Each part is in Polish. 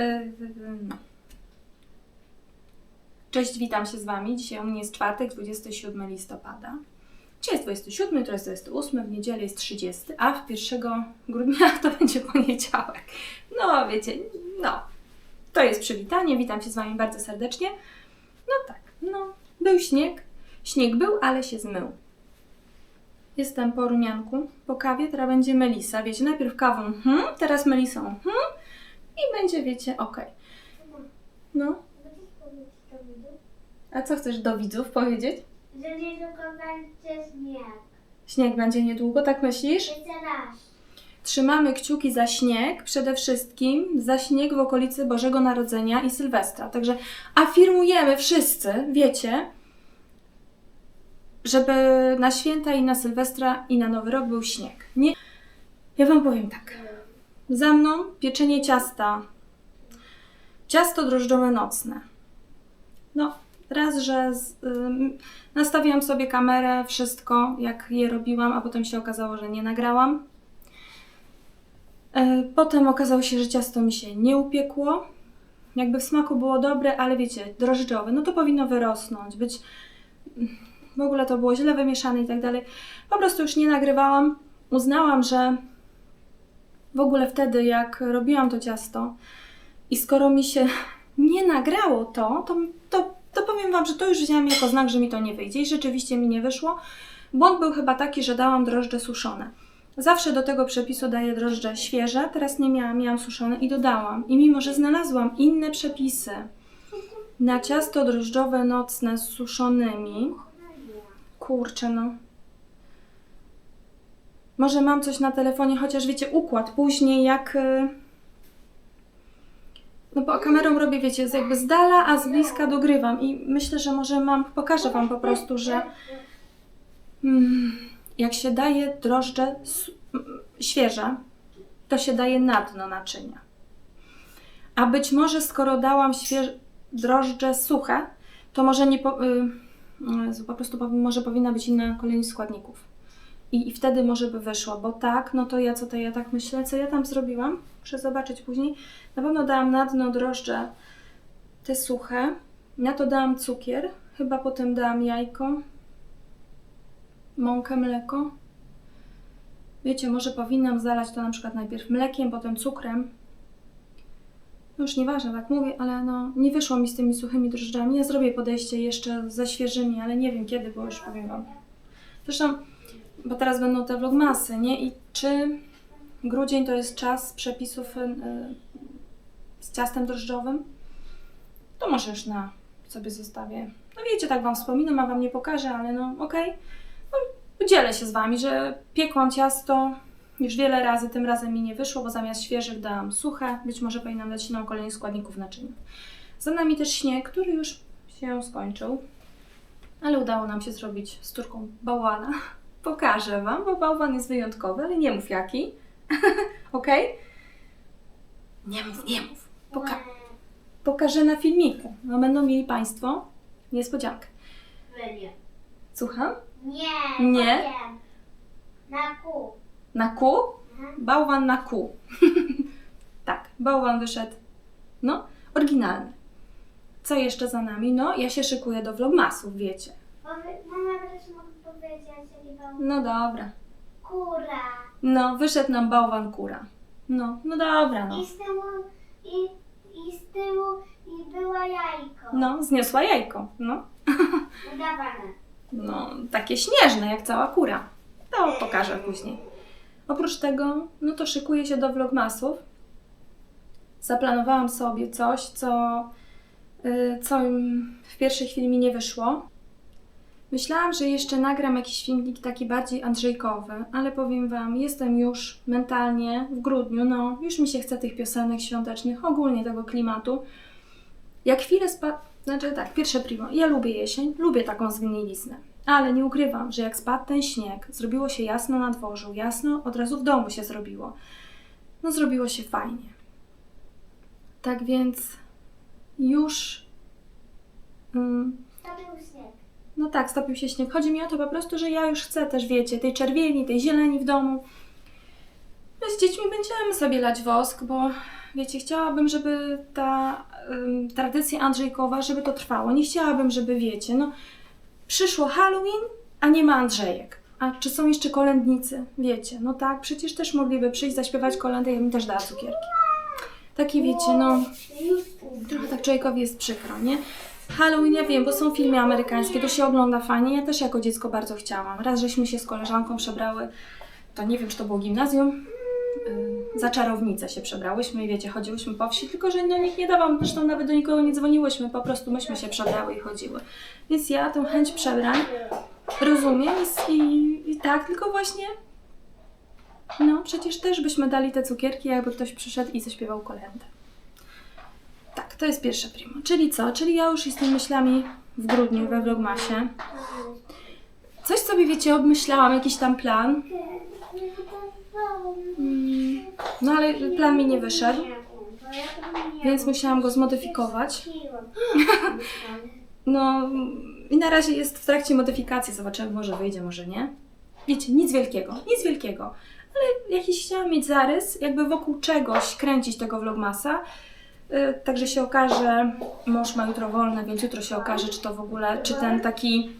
Yy, no. Cześć, witam się z Wami. Dzisiaj u mnie jest czwartek, 27 listopada. Dzisiaj jest 27, jutro jest 28, w niedzielę jest 30, a w 1 grudnia to będzie poniedziałek. No, wiecie, no. To jest przywitanie, witam się z Wami bardzo serdecznie. No tak, no, był śnieg. Śnieg był, ale się zmył. Jestem po rumianku, po kawie, teraz będzie melisa. Wiecie, najpierw kawą, hmm, teraz melisą, hmm, i będzie, wiecie, ok. No, a co chcesz do widzów powiedzieć? Że niedługo będzie śnieg. Śnieg będzie niedługo, tak myślisz? Jeszcze raz. Trzymamy kciuki za śnieg, przede wszystkim za śnieg w okolicy Bożego Narodzenia i Sylwestra. Także afirmujemy wszyscy, wiecie, żeby na święta i na Sylwestra i na Nowy Rok był śnieg. Nie, ja Wam powiem tak. Za mną pieczenie ciasta. Ciasto drożdżowe nocne. No, raz, że z, ym, nastawiłam sobie kamerę, wszystko, jak je robiłam, a potem się okazało, że nie nagrałam. E, Potem okazało się, że ciasto mi się nie upiekło. Jakby w smaku było dobre, ale wiecie, drożdżowe, no to powinno wyrosnąć, być. W ogóle to było źle wymieszane i tak dalej. Po prostu już nie nagrywałam. Uznałam, że w ogóle wtedy, jak robiłam to ciasto i skoro mi się nie nagrało to, to, to, to powiem Wam, że to już wzięłam jako znak, że mi to nie wyjdzie i rzeczywiście mi nie wyszło. Błąd był chyba taki, że dałam drożdże suszone. Zawsze do tego przepisu daję drożdże świeże, teraz nie miałam, miałam suszone i dodałam. I mimo, że znalazłam inne przepisy na ciasto drożdżowe nocne z suszonymi, kurczę no. Może mam coś na telefonie, chociaż wiecie, układ później jak... y, No bo kamerą robię, wiecie, jakby z dala, a z bliska dogrywam i myślę, że może mam, pokażę Wam po prostu, że mm, jak się daje drożdże świeże, to się daje na dno naczynia. A być może skoro dałam świeże drożdże suche, to może nie po, y, y, po prostu może powinna być inna kolejność składników. I, wtedy może by wyszło, bo tak, no to ja co to ja tak myślę, co ja tam zrobiłam, muszę zobaczyć później. Na pewno dałam na dno drożdże te suche, na to dałam cukier, chyba potem dałam jajko, mąkę, mleko. Wiecie, może powinnam zalać to na przykład najpierw mlekiem, potem cukrem. No już nieważne, tak mówię, ale no nie wyszło mi z tymi suchymi drożdżami. Ja zrobię podejście jeszcze ze świeżymi, ale nie wiem kiedy, bo już powiem Wam. Zresztą, bo teraz będą te vlogmasy, nie? I czy grudzień to jest czas przepisów y, z ciastem drożdżowym? To może już na sobie zostawię. No wiecie, tak Wam wspominam, a Wam nie pokażę, ale no okej. No, Podzielę się z Wami, że piekłam ciasto już wiele razy, tym razem mi nie wyszło, bo zamiast świeżych dałam suche. Być może powinnam dać inną kolejność składników naczynia. Za nami też śnieg, który już się skończył, ale udało nam się zrobić z córką bałwana. Pokażę Wam, bo bałwan jest wyjątkowy, ale nie mów jaki. ok? Nie mów, nie mów. Poka- pokażę na filmiku. No będą mieli Państwo niespodziankę. Wy nie. Słucham? Nie. Nie? powiem. Na kół. Na ku? Mhm. Bałwan na ku. tak, bałwan wyszedł, no, oryginalny. Co jeszcze za nami? No, ja się szykuję do vlogmasów, wiecie. Powie- Mama też mogę powiedzieć, jaki był No dobra. kura. No, wyszedł nam bałwan kura. No, no dobra, no. I z tyłu, i, i z tyłu, i była jajko. No, zniosła jajko, no. Udawane. No, takie śnieżne, jak cała kura. To pokażę później. Oprócz tego, no to szykuję się do vlogmasów. Zaplanowałam sobie coś, co, y, co w pierwszej chwili mi nie wyszło. Myślałam, że jeszcze nagram jakiś filmik taki bardziej Andrzejkowy, ale powiem Wam, jestem już mentalnie w grudniu, no już mi się chce tych piosenek świątecznych, ogólnie tego klimatu. Jak chwilę spa... Znaczy tak, pierwsze primo, ja lubię jesień, lubię taką zgniliznę. Ale nie ukrywam, że jak spadł ten śnieg, zrobiło się jasno na dworzu, jasno od razu w domu się zrobiło. No zrobiło się fajnie. Tak więc już... Mm, To był śnieg. No tak, stopił się śnieg. Chodzi mi o to po prostu, że ja już chcę też, wiecie, tej czerwieni, tej zieleni w domu. My z dziećmi będziemy sobie lać wosk, bo wiecie, chciałabym, żeby ta ym, tradycja Andrzejkowa, żeby to trwało. Nie chciałabym, żeby, wiecie, no przyszło Halloween, a nie ma Andrzejek. A czy są jeszcze kolędnicy? Wiecie, no tak, przecież też mogliby przyjść, zaśpiewać kolędę, ja bym też dała cukierki. Takie, wiecie, no, trochę tak człowiekowi jest przykro, nie? Halloween, ja wiem, bo są filmy amerykańskie, to się ogląda fajnie. Ja też jako dziecko bardzo chciałam. Raz żeśmy się z koleżanką przebrały, to nie wiem, czy to było gimnazjum, yy, za czarownicę się przebrałyśmy i wiecie, chodziłyśmy po wsi, tylko że no, nikt nie dawał, zresztą nawet do nikogo nie dzwoniłyśmy, po prostu myśmy się przebrały i chodziły. Więc ja tę chęć przebrań rozumiem i, i, i tak, tylko właśnie no przecież też byśmy dali te cukierki, jakby ktoś przyszedł i zaśpiewał kolędę. To jest pierwsze primo. Czyli co? Czyli ja już jestem myślami w grudniu we Vlogmasie. Coś sobie, wiecie, obmyślałam, jakiś tam plan. Mm, No ale plan mi nie wyszedł, więc musiałam go zmodyfikować. No i na razie jest w trakcie modyfikacji, zobaczymy, może wyjdzie, może nie. Wiecie, nic wielkiego, nic wielkiego. Ale jakiś chciałam mieć zarys, jakby wokół czegoś kręcić tego vlogmasa. Y, Także się okaże, mąż ma jutro wolne, więc jutro się okaże, czy to w ogóle, czy ten taki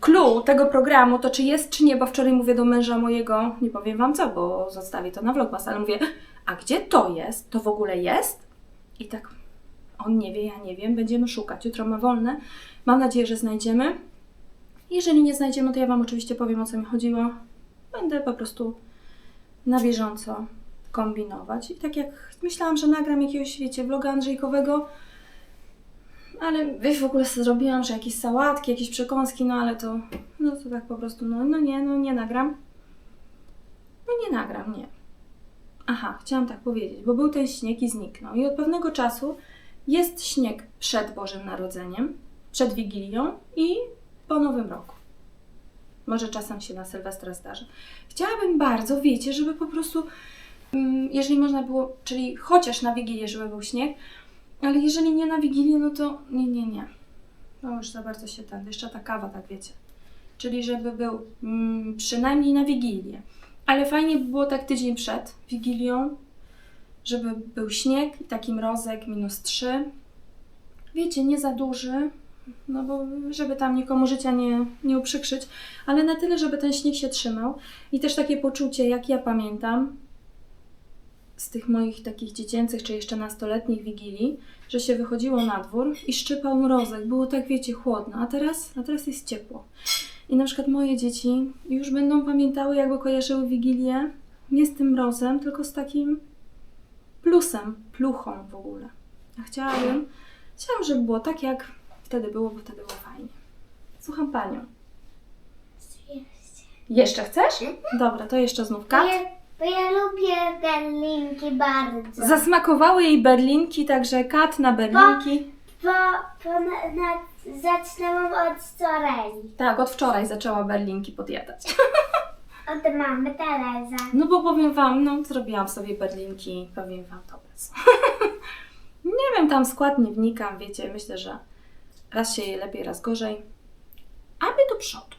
clue tego programu, to czy jest, czy nie, bo wczoraj mówię do męża mojego, nie powiem wam co, bo zostawię to na vlogmas, ale mówię, a gdzie to jest? To w ogóle jest? I tak, on nie wie, ja nie wiem, będziemy szukać. Jutro ma wolne, mam nadzieję, że znajdziemy. Jeżeli nie znajdziemy, to ja wam oczywiście powiem, o co mi chodziło. Będę po prostu na bieżąco kombinować. I tak jak myślałam, że nagram jakiegoś, wiecie, vloga Andrzejkowego, ale wiesz, w ogóle zrobiłam, że jakieś sałatki, jakieś przekąski, no ale to, no to tak po prostu, no, no nie, no nie nagram. No nie nagram, nie. Aha, chciałam tak powiedzieć, bo był ten śnieg i zniknął. I od pewnego czasu jest śnieg przed Bożym Narodzeniem, przed Wigilią i po Nowym Roku. Może czasem się na Sylwestra zdarzy. Chciałabym bardzo, wiecie, żeby po prostu, jeżeli można było, czyli chociaż na Wigilię, żeby był śnieg, ale jeżeli nie na Wigilię, no to nie, nie, nie. No już za bardzo się ten, jeszcze ta kawa, tak wiecie. Czyli żeby był mm, przynajmniej na Wigilię. Ale fajnie by było tak tydzień przed Wigilią, żeby był śnieg i taki mrozek minus 3. Wiecie, nie za duży, no bo żeby tam nikomu życia nie, nie uprzykrzyć, ale na tyle, żeby ten śnieg się trzymał. I też takie poczucie, jak ja pamiętam, z tych moich takich dziecięcych czy jeszcze nastoletnich wigilii, że się wychodziło na dwór i szczypał mrozek. Było tak, wiecie, chłodno, a teraz, a teraz jest ciepło. I na przykład moje dzieci już będą pamiętały, jakby kojarzyły wigilię nie z tym mrozem, tylko z takim plusem, pluchą w ogóle. A chciałabym, chciałam, żeby było tak, jak wtedy było, bo wtedy było fajnie. Słucham Panią. Jeszcze chcesz? Dobra, to jeszcze znów kat. Bo ja lubię berlinki bardzo. Zasmakowały jej berlinki, także kat na berlinki. Bo, bo na, na, zaczynałam od wczoraj. Tak, od wczoraj zaczęła berlinki podjadać. Od mamy Teresa. No bo powiem Wam, no zrobiłam sobie berlinki, powiem Wam dobre są. Nie wiem, tam skład nie wnikam, wiecie, myślę, że raz się je lepiej, raz gorzej. Aby do przodu.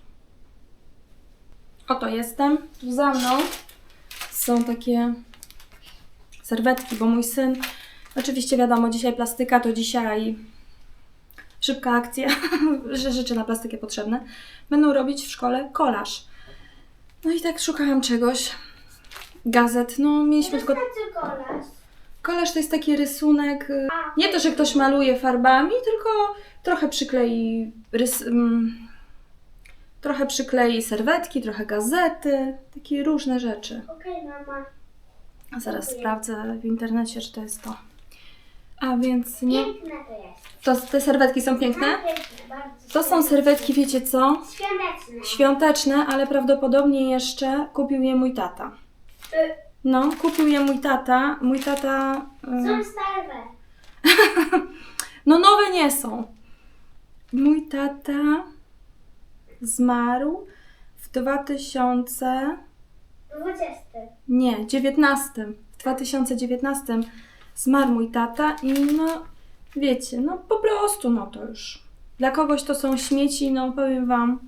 Oto jestem, tu za mną są takie serwetki, bo mój syn, oczywiście wiadomo, dzisiaj plastyka, to dzisiaj szybka akcja, że rzeczy na plastykę potrzebne, będą robić w szkole kolaż. No i tak szukałam czegoś. Gazet, no mieliśmy tylko... Kolaż. Kolaż to jest taki rysunek, nie to, że ktoś maluje farbami, tylko trochę przyklei rys... trochę przyklei serwetki, trochę gazety, takie różne rzeczy. Okej, mama. A zaraz sprawdzę w internecie, czy to jest to. A więc nie... Piękne to jest. To, te serwetki są piękne? No, piękne, bardzo. To są serwetki, wiecie co? Świąteczne. Świąteczne, ale prawdopodobnie jeszcze kupił je mój tata. Y, No, kupił je mój tata. Mój tata. y, Są stare. No, nowe nie są. Mój tata zmarł w 2000. 20. Nie, 19. W 2019 zmarł mój tata i no, wiecie, no po prostu, no to już. Dla kogoś to są śmieci, no powiem Wam,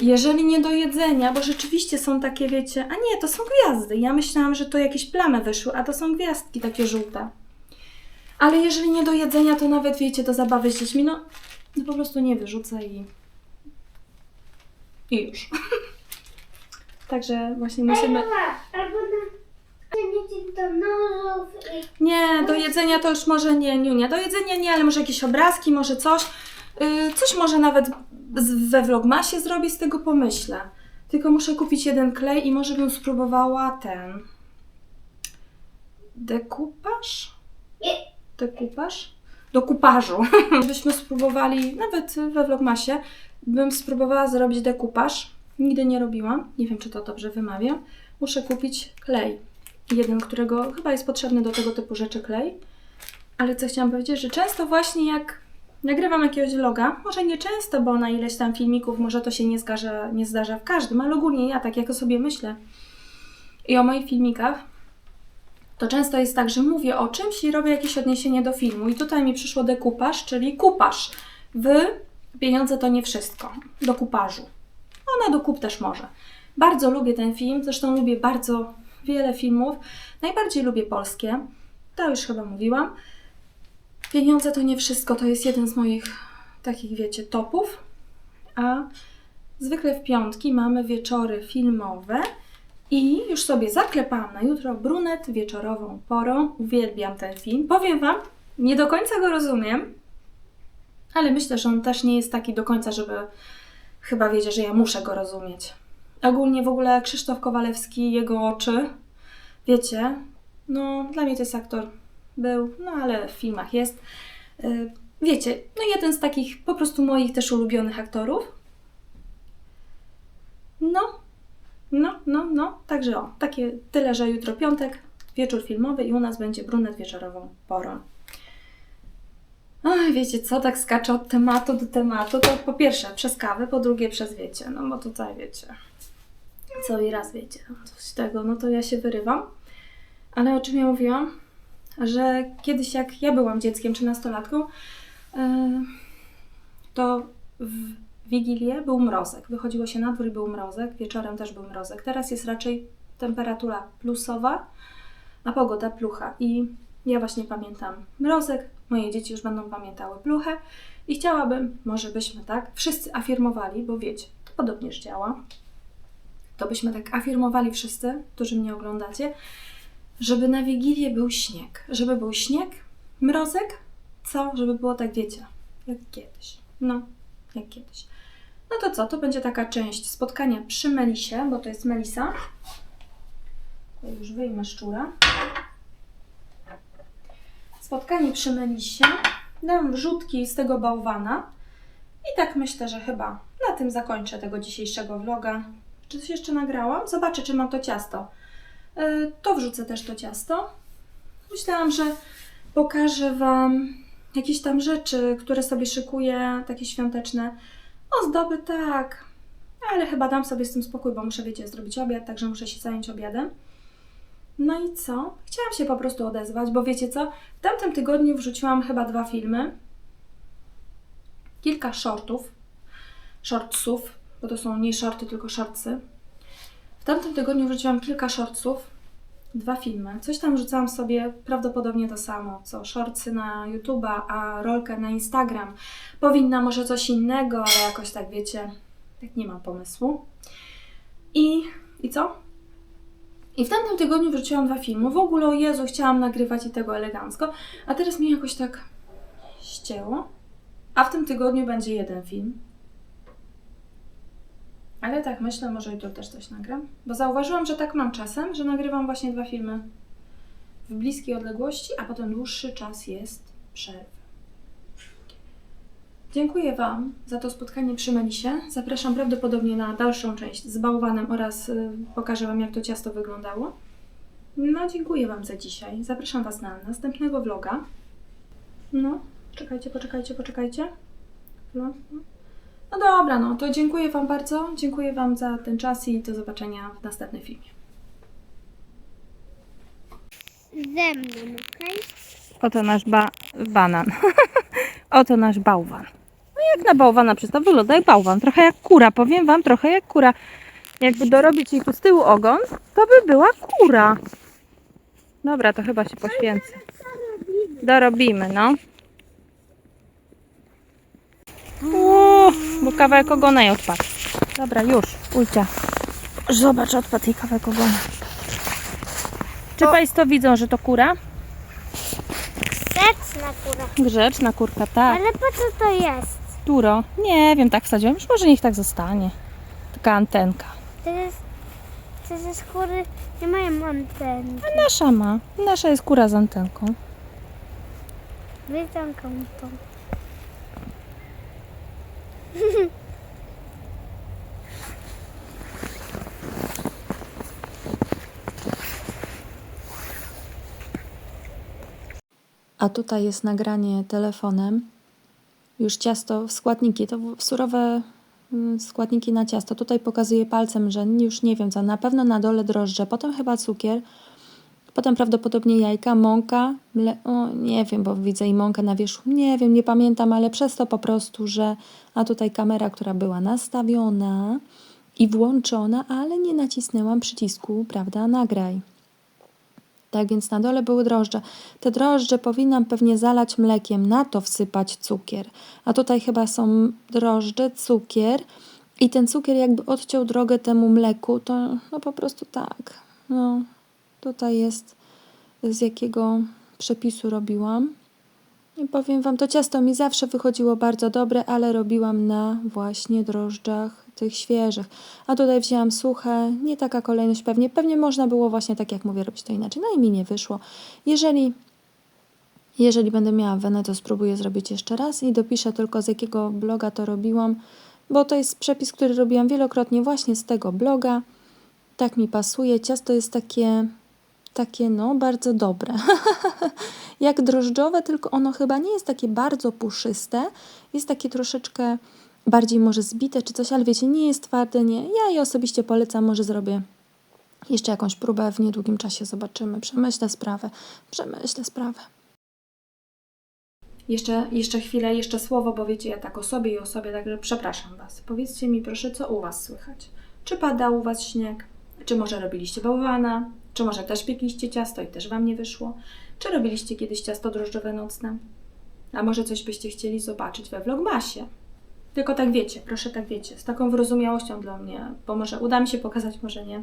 Jeżeli nie do jedzenia, bo rzeczywiście są takie, wiecie, a nie, to są gwiazdy. Ja myślałam, że to jakieś plamy wyszły, a to są gwiazdki takie żółte. Ale jeżeli nie do jedzenia, to nawet, wiecie, do zabawy z dziećmi, no, no po prostu nie wyrzucę i... I już. Także właśnie musimy... albo do nożów i... Nie, do jedzenia to już może nie, Niunia. Do jedzenia nie, ale może jakieś obrazki, może coś. Yy, coś może nawet we vlogmasie zrobię, z tego pomyślę. Tylko muszę kupić jeden klej i może bym spróbowała ten... Dekupaż? Nie. Dekupaż? Do kupażu. Byśmy spróbowali, nawet we vlogmasie, bym spróbowała zrobić dekupaż. Nigdy nie robiłam. Nie wiem, czy to dobrze wymawiam. Muszę kupić klej. Jeden, którego chyba jest potrzebny do tego typu rzeczy klej. Ale co chciałam powiedzieć, że często właśnie jak nagrywam jakiegoś vloga, może nie często, bo na ileś tam filmików może to się nie zdarza, nie zdarza w każdym, ale ogólnie ja tak jak o sobie myślę i o moich filmikach, to często jest tak, że mówię o czymś i robię jakieś odniesienie do filmu. I tutaj mi przyszło dekupaż, czyli kupaż. W pieniądze to nie wszystko. Do kupażu. Ona do kup też może. Bardzo lubię ten film, zresztą lubię bardzo wiele filmów. Najbardziej lubię polskie. To już chyba mówiłam. Pieniądze to nie wszystko, to jest jeden z moich takich, wiecie, topów. A zwykle w piątki mamy wieczory filmowe i już sobie zaklepałam na jutro brunet wieczorową porą. Uwielbiam ten film. Powiem Wam, nie do końca go rozumiem, ale myślę, że on też nie jest taki do końca, żeby chyba wiecie, że ja muszę go rozumieć. Ogólnie w ogóle Krzysztof Kowalewski, jego oczy, wiecie, no dla mnie to jest aktor, był, no ale w filmach jest. Yy, Wiecie, no jeden z takich po prostu moich też ulubionych aktorów. No, no, no, no. Także o, takie tyle, że jutro piątek, wieczór filmowy i u nas będzie brunet wieczorową porą. Oj, wiecie co, tak skaczę od tematu do tematu, to po pierwsze przez kawę, po drugie przez wiecie, no bo tutaj wiecie, co i raz wiecie, coś tego, no to ja się wyrywam. Ale o czym ja mówiłam? Że kiedyś jak ja byłam dzieckiem czy nastolatką, yy, to w Wigilię był mrozek. Wychodziło się na dwór i był mrozek, wieczorem też był mrozek. Teraz jest raczej temperatura plusowa, a pogoda plucha. I ja właśnie pamiętam mrozek, moje dzieci już będą pamiętały pluchę i chciałabym, może byśmy tak, wszyscy afirmowali, bo wiecie, to podobnież działa, to byśmy tak afirmowali wszyscy, którzy mnie oglądacie, żeby na Wigilię był śnieg. Żeby był śnieg, mrozek, co? Żeby było tak, wiecie, jak kiedyś. No, jak kiedyś. No to co? To będzie taka część spotkania przy Melisie, bo to jest Melisa. Już wyjmę szczura. Spotkanie przy Melisie. Dam wrzutki z tego bałwana. I tak myślę, że chyba na tym zakończę tego dzisiejszego vloga. Czy coś jeszcze nagrałam? Zobaczę, czy mam to ciasto. Yy, to wrzucę też to ciasto. Myślałam, że pokażę Wam jakieś tam rzeczy, które sobie szykuję, takie świąteczne. Ozdoby tak, ale chyba dam sobie z tym spokój, bo muszę, wiecie, zrobić obiad, także muszę się zająć obiadem. No i co? Chciałam się po prostu odezwać, bo wiecie co? W tamtym tygodniu wrzuciłam chyba dwa filmy, kilka shortów, shortsów, bo to są nie shorty, tylko shortsy. W tamtym tygodniu wrzuciłam kilka shortsów, dwa filmy. Coś tam wrzucałam sobie prawdopodobnie to samo, co shortsy na YouTube'a, a rolkę na Instagram. Powinna może coś innego, ale jakoś tak wiecie, tak nie mam pomysłu. I, i co? I w tamtym tygodniu wrzuciłam dwa filmy. W ogóle, o Jezu, chciałam nagrywać i tego elegancko, a teraz mi jakoś tak ścięło. A w tym tygodniu będzie jeden film. Ale tak myślę, może jutro też coś nagram. Bo zauważyłam, że tak mam czasem, że nagrywam właśnie dwa filmy w bliskiej odległości, a potem dłuższy czas jest przerwy. Dziękuję Wam za to spotkanie przy Melisie. Zapraszam prawdopodobnie na dalszą część z bałwanem oraz y, pokażę Wam, jak to ciasto wyglądało. No, dziękuję Wam za dzisiaj. Zapraszam Was na następnego vloga. No, czekajcie, poczekajcie, poczekajcie. No, no. no dobra, no to dziękuję Wam bardzo. Dziękuję Wam za ten czas i do zobaczenia w następnym filmie. Ze mną, okej? Oto nasz ba- banan. Oto nasz bałwan. Jak na bałwana przystał, wygląda jak bałwan. Trochę jak kura, powiem wam, trochę jak kura. Jakby dorobić jej tu z tyłu ogon, to by była kura. Dobra, to chyba się poświęcę. Dorobimy, no. O, bo kawałek ogona jej odpadł. Dobra, już, ujcia. Zobacz, odpadł jej kawałek ogona. Czy Państwo widzą, że to kura? Grzeczna kura. Grzeczna kurka, tak. Ale po co to jest? Duro. Nie wiem, tak wsadziłem. Już może niech tak zostanie. Taka antenka. To jest... To jest kury nie mają anteny. Nasza ma. Nasza jest kura z antenką. Widzą to. A tutaj jest nagranie telefonem. Już ciasto, składniki, to surowe mm, składniki na ciasto. Tutaj pokazuję palcem, że już nie wiem co, na pewno na dole drożdże, potem chyba cukier, potem prawdopodobnie jajka, mąka, mle... o, nie wiem, bo widzę i mąkę na wierzchu, nie wiem, nie pamiętam, ale przez to po prostu, że a tutaj kamera, która była nastawiona i włączona, ale nie nacisnęłam przycisku, prawda, nagraj. Tak więc na dole były drożdże. Te drożdże powinnam pewnie zalać mlekiem, na to wsypać cukier. A tutaj chyba są drożdże, cukier i ten cukier jakby odciął drogę temu mleku, to no po prostu tak. No, tutaj jest z jakiego przepisu robiłam. I powiem Wam, to ciasto mi zawsze wychodziło bardzo dobre, ale robiłam na właśnie drożdżach tych świeżych. A tutaj wzięłam suche, nie taka kolejność pewnie. Pewnie można było właśnie tak jak mówię robić to inaczej. No i mi nie wyszło. Jeżeli, jeżeli będę miała wenę, to spróbuję zrobić jeszcze raz i dopiszę tylko z jakiego bloga to robiłam, bo to jest przepis, który robiłam wielokrotnie właśnie z tego bloga. Tak mi pasuje. Ciasto jest takie, takie no, bardzo dobre. jak drożdżowe, tylko ono chyba nie jest takie bardzo puszyste. Jest takie troszeczkę bardziej może zbite czy coś, ale wiecie, nie jest twarde, nie. Ja je osobiście polecam, może zrobię jeszcze jakąś próbę w niedługim czasie, zobaczymy. Przemyślę sprawę, przemyślę sprawę. Jeszcze, jeszcze chwilę, jeszcze słowo, bo wiecie, ja tak o sobie i o sobie, także przepraszam Was. Powiedzcie mi proszę, co u Was słychać? Czy pada u Was śnieg? Czy może robiliście bałwana? Czy może też piekliście ciasto i też Wam nie wyszło? Czy robiliście kiedyś ciasto drożdżowe nocne? A może coś byście chcieli zobaczyć we vlogmasie? Tylko tak wiecie, proszę tak wiecie, z taką wyrozumiałością dla mnie, bo może uda mi się pokazać, może nie.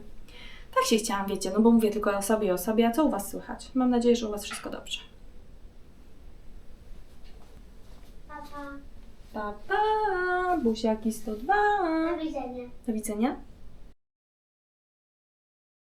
Tak się chciałam, wiecie, no bo mówię tylko o sobie i o sobie, a co u Was słychać? Mam nadzieję, że u Was wszystko dobrze. Papa. Pa, pa, buziaki 102. Do widzenia. Do widzenia.